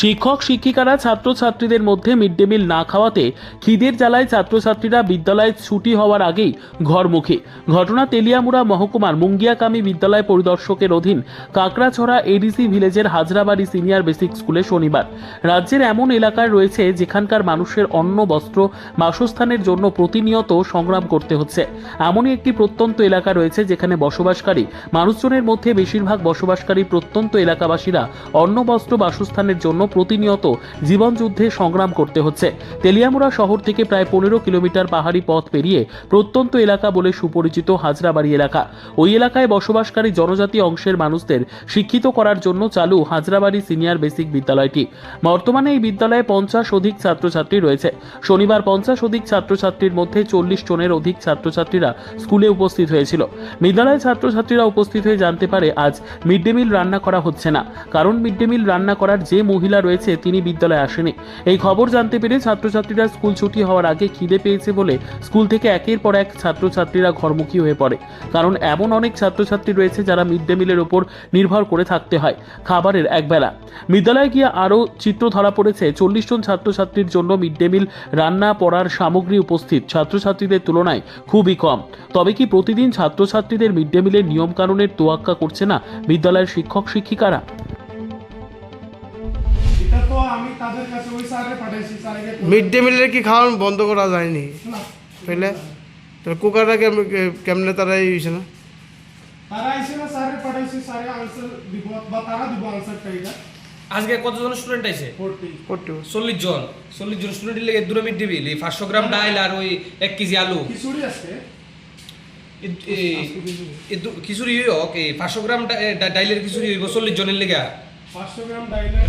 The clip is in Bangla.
শিক্ষক, শিক্ষিকারা ছাত্রছাত্রীদের মধ্যে মিড ডে মিল না খাওয়াতে খিদের জ্বালায় ছাত্রছাত্রীরা বিদ্যালয়ে ছুটি হওয়ার আগেই ঘরমুখী। ঘটনা তেলিয়ামুড়া মহকুমার মুঙ্গিয়াকামী বিদ্যালয় পরিদর্শকের অধীন কাকড়াছড়া এডিসি ভিলেজের হাজরাবাড়ি সিনিয়র বেসিক স্কুলে শনিবার। রাজ্যের এমন এলাকায় রয়েছে যেখানকার মানুষের অন্ন, বস্ত্র, বাসস্থানের জন্য প্রতিনিয়ত সংগ্রাম করতে হচ্ছে। এমনই একটি প্রত্যন্ত এলাকা রয়েছে যেখানে বসবাসকারী মানুষজনের মধ্যে বেশিরভাগ বসবাসকারী প্রত্যন্ত এলাকাবাসীরা অন্ন, বস্ত্র, বাসস্থানের জন্য প্রতিনিয়ত জীবনযুদ্ধে সংগ্রাম করতে হচ্ছে। তেলিয়ামুড়া শহর থেকে প্রায় পনেরো কিলোমিটার পাহাড়ি পথ পেরিয়ে প্রত্যন্ত এলাকা বলে সুপরিচিত হাজরাবাড়ি এলাকা। ওই এলাকায় বসবাসকারী জনজাতি অংশের মানুষদের শিক্ষিত করার জন্য চালু হাজরাবাড়ি সিনিয়র বেসিক বিদ্যালয়টি। বর্তমানে এই বিদ্যালয়ে পঞ্চাশ অধিক ছাত্রছাত্রী রয়েছে। শনিবার পঞ্চাশ অধিক ছাত্রছাত্রীর মধ্যে চল্লিশ জনের অধিক ছাত্রছাত্রীরা স্কুলে উপস্থিত হয়েছিল। বিদ্যালয়ের ছাত্রছাত্রীরা উপস্থিত হয়ে জানতে পারে, আজ মিড ডে মিল রান্না করা হচ্ছে না। কারণ মিড ডে মিল রান্না করার যে মহিলা রয়েছে, তিনি বিদ্যালয়ে আসেনি। এই খবর জানতে পেরে ছাত্রছাত্রীরা স্কুল ছুটি হওয়ার আগে খিদে পেয়েছে বলে স্কুল থেকে একের পর এক ছাত্রছাত্রীরা ঘরমুখী হয়ে পড়ে। কারণ এমন অনেক ছাত্রছাত্রী রয়েছে যারা মিড ডে মিলের ওপর নির্ভর করে থাকতে হয় খাবারের একবেলা। বিদ্যালয়ে গিয়ে আরও চিত্র ধরা পড়েছে, চল্লিশ জন ছাত্রছাত্রীর জন্য মিড ডে মিল রান্না পড়ার সামগ্রী উপস্থিত। ছাত্রছাত্রীদের তুলনায় খুবই কম। তবে কি প্রতিদিন ছাত্রছাত্রীদের মিড ডে মিলের নিয়মকানুনের তোয়াক্কা করছে না বিদ্যালয়ের শিক্ষক শিক্ষিকারা আমি তাদের কাছে ওই স্যারে পাঠাইছি স্যারকে মিড ডে মিলের কি খাওয়ান বন্ধ করা যায়নি? না। পেলে তো কুকারটা কেমনে তারা এই হয়েছে না? তারা আইসে না স্যারে পাঠাইছি স্যারে আনসার দিব বা তারা দিব আনসারটা এটা আজকে কতজন স্টুডেন্ট আইছে? ফোরটি করতে চল্লিশ জন। চল্লিশ জন স্টুডেন্টের লেগে দূরে মিড দিবি এই পাঁচশো গ্রাম ডাইল আর ওই এক কেজি আলু। খিচুড়ি আছে খিচুড়ি হোক এই পাঁচশো গ্রাম ডা- ডা- ডাইলের খিচুড়ি হইব চল্লিশ জনের লেগে? পাঁচশো গ্রাম ডাইলের